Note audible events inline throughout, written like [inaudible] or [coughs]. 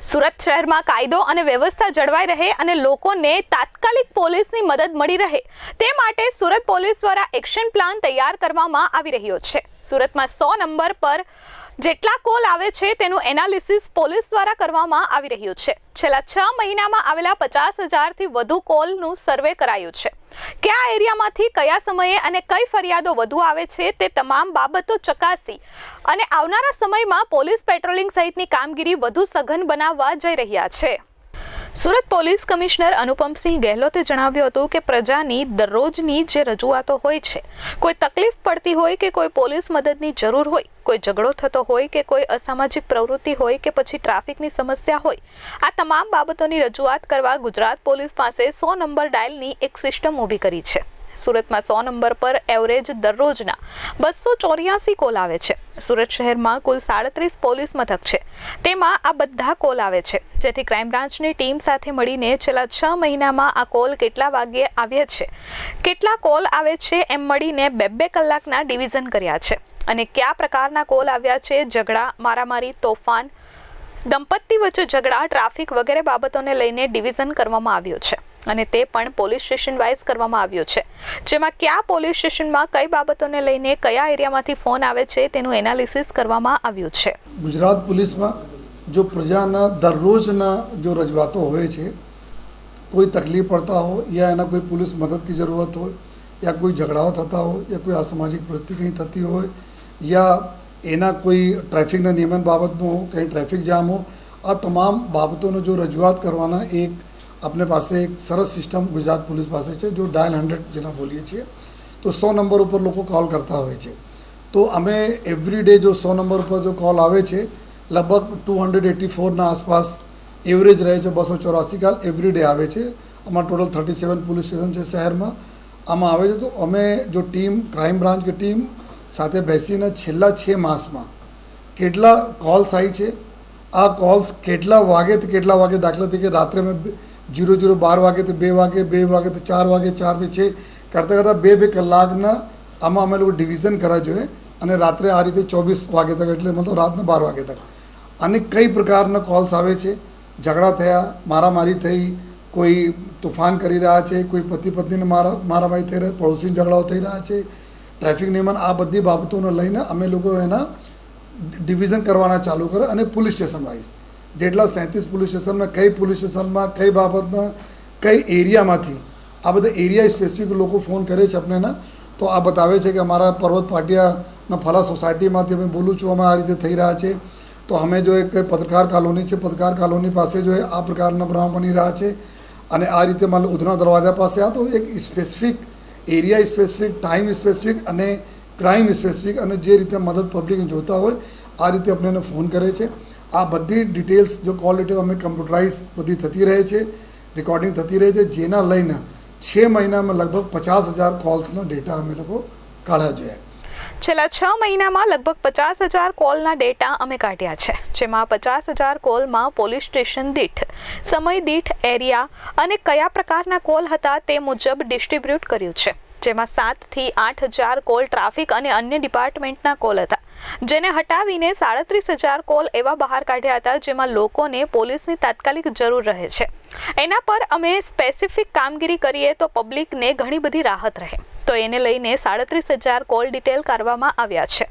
સુરત શહેરમાં કાયદો અને વ્યવસ્થા જળવાઈ રહે અને લોકોને તાત્કાલિક પોલીસની મદદ મળી રહે તે માટે સુરત પોલીસ દ્વારા એક્શન પ્લાન તૈયાર કરવામાં આવી રહ્યો છે. સુરતમાં સો નંબર પર જેટલા કોલ આવે છે તેનું એનાલિસિસ પોલીસ દ્વારા કરવામાં આવી રહ્યું છે. છેલ્લા છ મહિનામાં આવેલા પચાસ હજારથી વધુ કોલનું સર્વે કરાયું છે. કયા એરિયામાંથી, કયા સમયે અને કઈ ફરિયાદો વધુ આવે છે તે તમામ બાબતો ચકાસી અને આવનારા સમયમાં પોલીસ પેટ્રોલિંગ સહિતની કામગીરી વધુ સઘન બનાવવા જઈ રહ્યા છે. સુરત પોલીસ કમિશનર અનુપમસિંહ ગહેલોતે જણાવ્યું હતું કે પ્રજાની દરરોજની જે રજૂઆતો હોય છે, કોઈ તકલીફ પડતી હોય કે કોઈ પોલીસ મદદની જરૂર હોય, કોઈ ઝઘડો થતો હોય કે કોઈ અસામાજિક પ્રવૃત્તિ હોય કે પછી ટ્રાફિકની સમસ્યા હોય, આ તમામ બાબતોની રજૂઆત કરવા ગુજરાત પોલીસ પાસે સો નંબર ડાયલની એક સિસ્ટમ ઊભી કરી છે. સુરતમાં સો નંબર પર એવરેજ દરરોજના બસો ચોર્યાસી કોલ આવે છે. સુરત શહેરમાં કુલ સાડત્રીસ પોલીસ મથક છે. તેમાં આ બધા કોલ આવે છે. જેથી ક્રાઇમ બ્રાન્ચની ટીમ સાથે મળીને છેલ્લા છ મહિનામાં આ કોલ કેટલા વાગ્યે આવ્યા છે? કેટલા કોલ આવે છે એમ મળીને બે બે કલાકના ડિવિઝન કર્યા છે. અને કયા પ્રકારના કોલ આવ્યા છે? ઝઘડા, મારામારી, તોફાન, દંપતી વચ્ચે ઝઘડા, ટ્રાફિક વગેરે બાબતોને લઈને ડિવિઝન કરવામાં આવ્યું છે. અને તે પણ પોલીસ સ્ટેશન વાઇઝ કરવામાં આવ્યો છે. જેમાં કયા પોલીસ સ્ટેશનમાં કઈ બાબતોને લઈને કયા એરિયામાંથી ફોન આવે છે તેનું એનાલિસિસ કરવામાં આવ્યું છે. ગુજરાત પોલીસમાં જો પ્રજાના દરરોજના જો રજૂઆતો હોય છે, કોઈ તકલીફ પડતા હોય યા એના કોઈ પોલીસ મદદની જરૂરત હોય, યા કોઈ ઝઘડાઓ થતા હોય, યા કોઈ અસામાજિક પ્રવૃત્તિ કંઈ થતી હોય, યા એના કોઈ ટ્રાફિકના નિયમન બાબતનો કંઈ ટ્રાફિક જામ હો આ તમામ બાબતોનો જો રજૂઆત કરવાના એક આપણે પાસે એક સરસ સિસ્ટમ ગુજરાત પોલીસ પાસે છે જો ડાયલ હંડ્રેડ જેના બોલીએ છીએ તો સો નંબર ઉપર લોકો કોલ કરતા હોય છે તો અમે એવરી ડે જો સો નંબર ઉપર જો કોલ આવે છે લગભગ ટુ હંડ્રેડ એટી ફોરના આસપાસ એવરેજ રહે છે બસો ચોરાસી કાલ એવરી ડે આવે છે અમારા total thirty seven police station છે શહેરમાં આમાં આવે છે તો અમે જો ટીમ ક્રાઇમ બ્રાન્ચ કે ટીમ સાથે બેસીને છેલ્લા છ માસમાં કેટલા કોલ્સ આવી છે આ કોલ્સ કેટલા વાગે કેટલા વાગે દાખલા તરીકે રાત્રે મેં જીરો જીરો બાર વાગે તો બે વાગે બે વાગે તો ચાર વાગે ચારથી છે. કરતાં કરતાં બે બે કલાકના આમાં અમે લોકો ડિવિઝન કરવા જોઈએ. અને રાત્રે આ રીતે ચોવીસ વાગે તક, એટલે મતલબ રાતના બાર વાગે તક. અને કઈ પ્રકારના કોલ્સ આવે છે? ઝઘડા થયા, મારામારી થઈ, કોઈ તોફાન કરી રહ્યા છે, કોઈ પતિ પત્નીને મારા, મારામારી થઈ રહ્યા પડોશી ઝઘડાઓ થઈ રહ્યા છે. ટ્રાફિક નિયમન આ બધી બાબતોને લઈને અમે લોકો એના ડિવિઝન કરવાના ચાલુ કરે અને પોલીસ સ્ટેશન વાઇઝ જેટલા સેંત્રીસ પોલીસ સ્ટેશનમાં, કઈ પોલીસ સ્ટેશનમાં, કઈ બાબતના, કઈ એરિયામાંથી, આ બધા એરિયા સ્પેસિફિક લોકો ફોન કરે છે આપણને. તો આ બતાવે છે કે અમારા પર્વત પાટિયાના ફલા સોસાયટીમાંથી અમે બોલું છું, અમે આ રીતે થઈ રહ્યા છે. તો અમે જો એક પત્રકાર કોલોની છે, પત્રકાર કોલોની પાસે જો આ પ્રકારના બનાવ બની રહ્યા છે અને આ રીતે મારે ઉધના દરવાજા પાસે આ તો એક specific area specific time specific અને ક્રાઇમ સ્પેસિફિક અને જે રીતે મદદ પબ્લિક જોતા હોય, આ રીતે આપણે એને ફોન કરે છે. આ બધી ડિટેલ્સ જો કોલ ડિટેલ અમે કમ્પ્યુટરાઇઝ બધી થતી રહે છે રેકોર્ડિંગ થતી રહે છે, જેના લઈને છ મહિનામાં લગભગ પચાસ હજાર કોલ્સનો ડેટા અમે લોકો કાઢ્યા જોઈએ છેલ્લા છ મહિનામાં લગભગ પચાસ હજાર કોલના ડેટા અમે કાઢ્યા છે, જેમાં પચાસ હજાર કોલમાં પોલીસ સ્ટેશન દીઠ, સમય દીઠ, એરિયા અને કયા પ્રકારના કોલ હતા તે મુજબ ડિસ્ટ્રીબ્યુટ કર્યું છે. જેમાં સાતથી આઠ હજાર કોલ ટ્રાફિક અને અન્ય ડિપાર્ટમેન્ટના કોલ હતા. જેને હટાવીને સાડત્રીસ હજાર કોલ એવા બહાર કાઢ્યા હતા જેમાં લોકોને પોલીસની તાત્કાલિક જરૂર રહે છે. એના પર અમે સ્પેસિફિક કામગીરી કરીએ તો પબ્લિકને ઘણી બધી રાહત રહે. તો એને લઈને સાડત્રીસ હજાર કોલ ડિટેલ કરવામાં આવ્યા છે.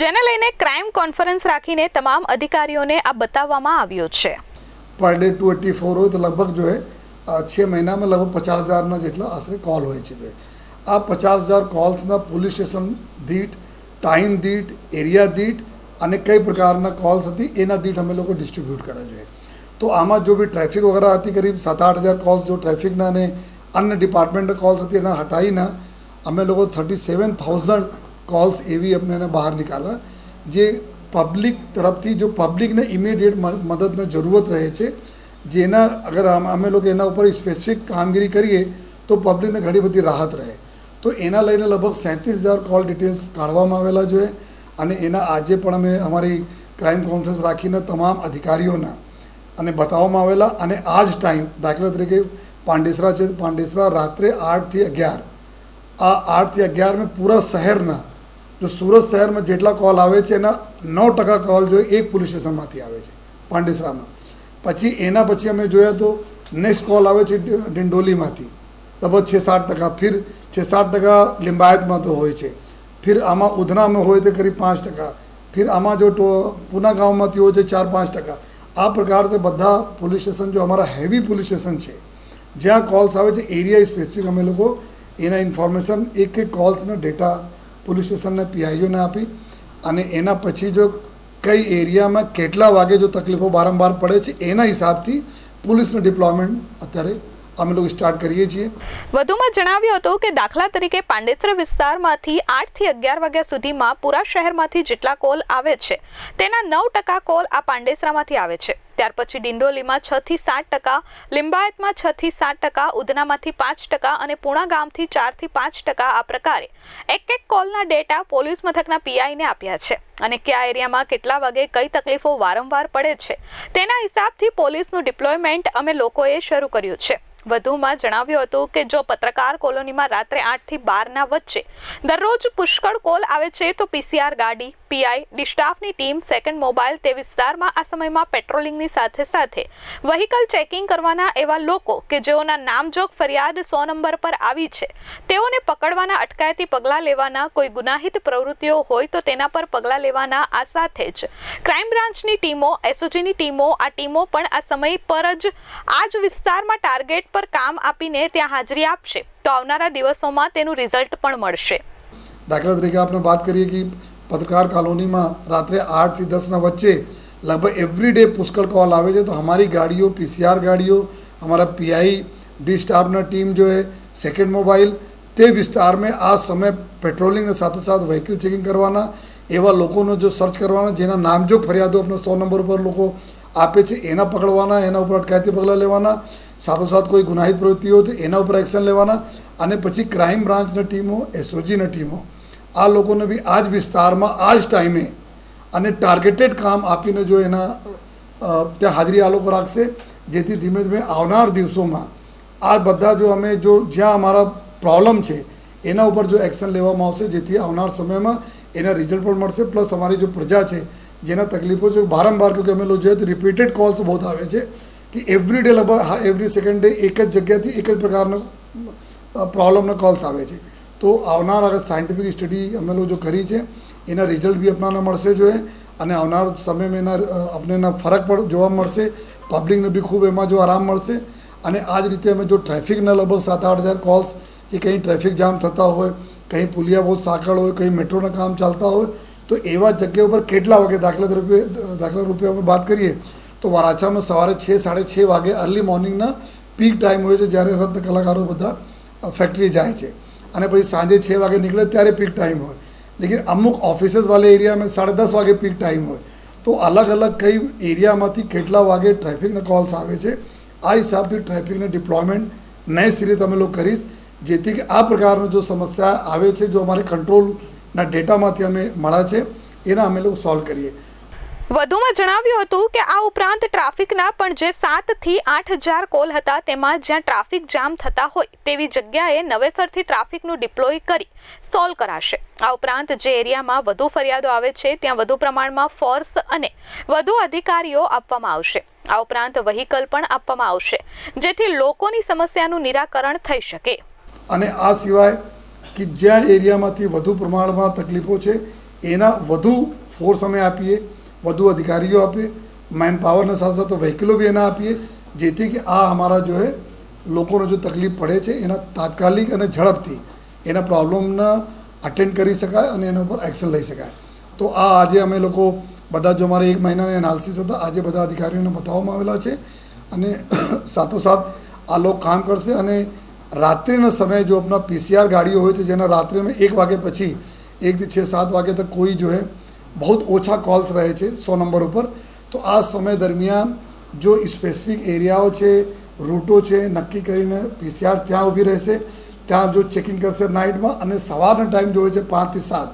જેને લઈને ક્રાઇમ કોન્ફરન્સ રાખીને તમામ અધિકારીઓને આ બતાવવામાં આવ્યું છે. Per day to eighty four હોય તો લગભગ જો છ મહિનામાં લગભગ પચાસ હજારના જેટલા આશરે કોલ હોય છે આ પચાસ હજાર કોલ્સના પોલીસ સ્ટેશન દીઠ ટાઈમ દીઠ એરિયા દીઠ અને કઈ પ્રકારના કોલ્સ હતી એના દીઠ અમે લોકો ડિસ્ટ્રીબ્યુટ કરવા જોઈએ. તો આમાં જો બી ટ્રાફિક વગેરે હતી કરીબ સાત આઠ હજાર કોલ્સ જો ટ્રાફિકના અને અન્ય ડિપાર્ટમેન્ટના કોલ્સ હતી એના હટાવીને અમે લોકો થર્ટી સેવન થાઉઝન્ડ કોલ્સ એવી અમને એને બહાર નીકાળ્યા. જે પબ્લિક તરફથી જો પબ્લિકને ઇમિડિયેટ મદદની જરૂરત રહે છે, જેના અગર અમે લોકો એના ઉપર સ્પેસિફિક કામગીરી કરીએ તો પબ્લિકને ઘણી બધી રાહત રહે. તો એના લઈને લગભગ સેંત્રીસ હજાર કોલ ડિટેલ્સ કાઢવામાં આવેલા જોઈએ અને એના આજે પણ અમે અમારી ક્રાઇમ કોન્ફરન્સ રાખીને તમામ અધિકારીઓના અને બતાવવામાં આવેલા અને આ જ ટાઈમ દાખલા તરીકે પાંડેસરા છે, પાંડેસરા રાત્રે આઠથી અગિયાર. આ આઠથી અગિયાર મેં પૂરા શહેરના, જો સુરત શહેરમાં જેટલા કોલ આવે છે, એના નવ ટકા કોલ જોઈએ એક પોલીસ સ્ટેશનમાંથી આવે છે, પાંડેસરામાં. પછી એના પછી અમે જોયા તો નેક્સ્ટ કોલ આવે છે ડિંડોલીમાંથી. લગભગ છ સાત ટકા. ફિર છ સાત ટકા લિંબાયતમાં તો હોય છે. ફિર આમાં ઉધનામાં હોય તો કરીબ પાંચ ટકા. ફિર આમાં જો પૂના ગામમાંથી હોય તો ચાર પાંચ ટકા. આ પ્રકાર છે બધા પોલીસ સ્ટેશન જો અમારા હેવી પોલીસ સ્ટેશન છે. જ્યાં કોલ્સ આવે છે, એરિયા સ્પેસિફિક અમે લોકો એના ઇન્ફોર્મેશન એક એક કોલ્સના ડેટા પોલીસ સ્ટેશનના પીઆઈઓને આપી અને એના પછી જો કઈ એરિયામાં કેટલા વાગે જો તકલીફો વારંવાર પડે છે, એના હિસાબથી પોલીસનું ડિપ્લોયમેન્ટ અત્યારે અમે લોકો સ્ટાર્ટ કરીએ છીએ. વધુમાં જણાવ્યું હતું કે દાખલા તરીકે પાંડેસર વિસ્તારમાંથી આઠથી અગિયાર વાગ્યા સુધીમાં પૂરા શહેરમાંથી જેટલા કોલ આવે છે, તેના નવ ટકા કોલ આ પાંડેસરામાંથી આવે છે. ત્યાર પછી ડિંડોલીમાં છ થી સાત ટકા, લિંબાયતમાં છ થી સાત ટકા, ઉધનામાંથી પાંચ ટકા અને પુણા ગામથી ચારથી પાંચ ટકા આ પ્રકારે એક એક કોલના ડેટા પોલીસ મથકના પીઆઈને આપ્યા છે. અને કયા એરિયામાં કેટલા વાગે કઈ તકલીફો વારંવાર પડે છે, તેના હિસાબથી પોલીસનું ડિપ્લોયમેન્ટ અમે લોકોએ શરૂ કર્યું છે. વધુમાં જણાવ્યું હતું કે જો પત્રકાર કોલોનીમાં રાત્રે આઠથી બારના વચ્ચે દરરોજ પુષ્કળ કોલ આવે છે, તો પીસીઆર ગાડી પીઆઈ ડિસ્ટાફની ટીમ, સેકન્ડ મોબાઈલ તે વિસ્તારમાં આ સમયમાં પેટ્રોલિંગની સાથે સાથે વ્હીકલ ચેકિંગ કરવાના એવા લોકો કે જેઓના નામજોગ ફરિયાદ સો નંબર પર આવી છે, તેઓને પકડવાના અટકાયતી પગલાં લેવાના કોઈ ગુનાહિત પ્રવૃત્તિઓ હોય તો તેના પર પગલાં લેવાના આ સાથે જ ક્રાઇમ બ્રાન્ચની ટીમો, એસઓજીની ટીમો, આ ટીમો પણ આ સમય પર જ આ જ વિસ્તારમાં ટાર્ગેટ પર કામ આપીને ત્યાં હાજરી આપશે. તો આવનારા દિવસોમાં તેનું રિઝલ્ટ પણ મળશે. દાખલા તરીકે આપણે વાત કરીએ કે પત્રકાર કોલોનીમાં રાત્રે આઠથી દસના વચ્ચે લગભગ એવરી ડે પુષ્કળ કોલ આવે છે. તો અમારી ગાડીઓ પીસીઆર ગાડીઓ, અમારા પીઆઈ ડી સ્ટાફના ટીમ જો એ સેકન્ડ મોબાઈલ તે વિસ્તારમાં આ સમય પેટ્રોલિંગને સાથે સાથે વ્હીકલ ચેકિંગ કરવાના એવા લોકોનો જો સર્ચ કરવાના, જેના નામજો ફરિયાદો આપણે સો નંબર પર લોકો આપે છે, એના પકડવાના, એના ઉપર અટકાયતી પગલાં લેવાના સાથોસાથ કોઈ ગુનાહિત પ્રવૃત્તિઓ તો એના ઉપર એક્શન લેવાના અને પછી ક્રાઇમ બ્રાન્ચની ટીમો એસઓજીની ટીમો, આ લોકોને બી આ જ વિસ્તારમાં આ જ ટાઈમે અને ટાર્ગેટેડ કામ આપીને જો એના ત્યાં હાજરી આ લોકો રાખશે, જેથી ધીમે ધીમે આવનાર દિવસોમાં આ બધા જો અમે જો જ્યાં અમારા પ્રોબ્લેમ છે, એના ઉપર જો એક્શન લેવામાં આવશે, જેથી આવનાર સમયમાં એના રિઝલ્ટ પણ મળશે પ્લસ અમારી જો પ્રજા છે, જેના તકલીફો છે, વારંવાર કે અમે લોકો જોઈએ રિપીટેડ કોલ્સ બહુ આવે છે કે એવરી ડે લગભગ એવરી સેકન્ડ ડે એક જ જગ્યાથી એક જ પ્રકારનો પ્રોબ્લમના કોલ્સ આવે છે તો આવનાર આગળ સાયન્ટિફિક સ્ટડી અમે લોકો જો કરી છે એના રિઝલ્ટ બી આપણને મળશે જોઈએ અને આવનાર સમયમાં એના અ, આપણે એના ફરક પણ જોવા મળશે પબ્લિકને બી ખૂબ એમાં જો આરામ મળશે અને આ જ રીતે અમે જો ટ્રાફિકના લગભગ સાત આઠ હજાર કોલ્સ કે કંઈ ટ્રાફિક જામ થતા હોય કંઈ પુલિયા બહુ સાંકળ હોય કંઈ મેટ્રોના કામ ચાલતા હોય તો એવા જગ્યા ઉપર કેટલા વાગે દાખલા તરીકે દાખલા રૂપે અમે વાત કરીએ તો વરાછામાં સવારે છ, સાડે છ વાગે અર્લી મોર્નિંગના પીક ટાઈમ હોય છે જ્યારે રત્ન કલાકારો બધા ફેક્ટરી જાય છે. અને પછી સાંજે છ વાગે નીકળે ત્યારે પીક ટાઈમ હોય. લેકિન અમુક ઓફિસીસ એરિયામાં સાડા દસ વાગે પીક ટાઈમ હોય. તો અલગ અલગ કઈ એરિયામાંથી કેટલા વાગે ટ્રાફિકના કોલ્સ આવે છે, આ હિસાબથી ટ્રાફિકને ડિપ્લોયમેન્ટ નેક્સ્ટ સિરે તમે લોકો કરીશ. જેથી કે આ પ્રકારનો જો સમસ્યા આવે છે, જો અમારે કંટ્રોલના ડેટામાંથી અમે મળ્યા છે, એના અમે લોકો સોલ્વ કરીએ. વધુમાં જણાવ્યું હતું કે આ ઉપરાંત ટ્રાફિકના પણ જે સાતથી આઠ હજાર કોલ હતા, તેમાં જ્યાં ટ્રાફિક જામ થતા હોય તેવી જગ્યાએ નવેસરથી ટ્રાફિકનું ડિપ્લોય કરી સોલ્વ કરાશે. આ ઉપરાંત જે એરિયામાં વધુ ફરિયાદો આવે છે, ત્યાં વધુ પ્રમાણમાં ફોર્સ અને વધુ અધિકારીઓ આપવામાં આવશે. આ ઉપરાંત વ્હીકલ પણ આપવામાં આવશે, જેથી લોકોની સમસ્યાનું નિરાકરણ થઈ શકે. અને આ સિવાય કે જ્યાં એરિયામાંથી વધુ પ્રમાણમાં તકલીફો છે, એના વધુ ફોર્સ અમે આપીએ વધુ અધિકારીઓ આપીએ મેન પાવરના સાથે સાથે વ્હીકલો બી એના આપીએ, જેથી કે આ અમારા જો એ લોકોને જો તકલીફ પડે છે, એના તાત્કાલિક અને ઝડપથી એના પ્રોબ્લેમને અટેન્ડ કરી શકાય અને એના ઉપર એક્શન લઈ શકાય. તો આ આજે અમે લોકો બધા જો અમારે એક મહિનાના એનાલિસિસ હતા, આજે બધા અધિકારીઓને બતાવવામાં આવેલા છે અને [coughs] સાથોસાથ આ લોકો કામ કરશે અને રાત્રિના સમયે જો આપણા પીસીઆર ગાડીઓ હોય છે, જેના રાત્રિમાં એક વાગે પછી એકથી છ, સાત વાગે તક કોઈ જો હે બહુ ઓછા કોલ્સ રહે છે સો નંબર ઉપર તો આ સમય દરમિયાન જો સ્પેસિફિક એરિયાઓ છે રૂટો છે નક્કી કરીને પીસીઆર ત્યાં ઊભી રહેશે ત્યાં જો ચેકિંગ કરશે નાઇટમાં અને સવારનો ટાઈમ જોવે છે પાંચથી સાત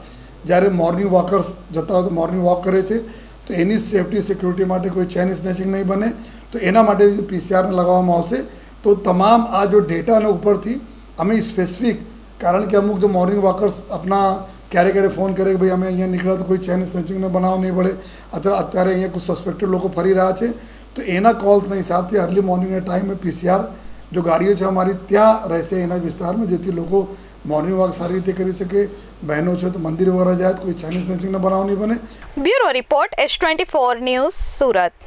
જ્યારે મોર્નિંગ વોકર્સ જતા હોય તો મોર્નિંગ વોક કરે છે, તો એની સેફટી સિક્યુરિટી માટે કોઈ ચેન સ્નેચિંગ નહીં બને, તો એના માટે પીસીઆરને લગાવવામાં આવશે. તો તમામ આ જો ડેટાના ઉપરથી, અમે સ્પેસિફિક કારણ કે અમુક જો મોર્નિંગ વોકર્સ આપણા ક્યારે ક્યારે ફોન કરે કે ભાઈ અમે અહીંયા નીકળ્યા તો કોઈ ચેન સ્નેચિંગનો બનાવ નહીં પડે અત્યારે અત્યારે અહીંયા કોઈ સસ્પેક્ટેડ લોકો ફરી રહ્યા છે તો એના કોલ્સના હિસાબથી અર્લી મોર્નિંગના ટાઈમે પીસીઆર જો ગાડીઓ છે અમારી ત્યાં રહેશે એના વિસ્તારમાં જેથી લોકો મોર્નિંગ વોક સારી રીતે કરી શકે બહેનો છે તો મંદિર વગેરે જાય તો કોઈ ચાઇનીઝ સ્નેચિંગના બનાવ નહીં બને bureau report S twenty four news Surat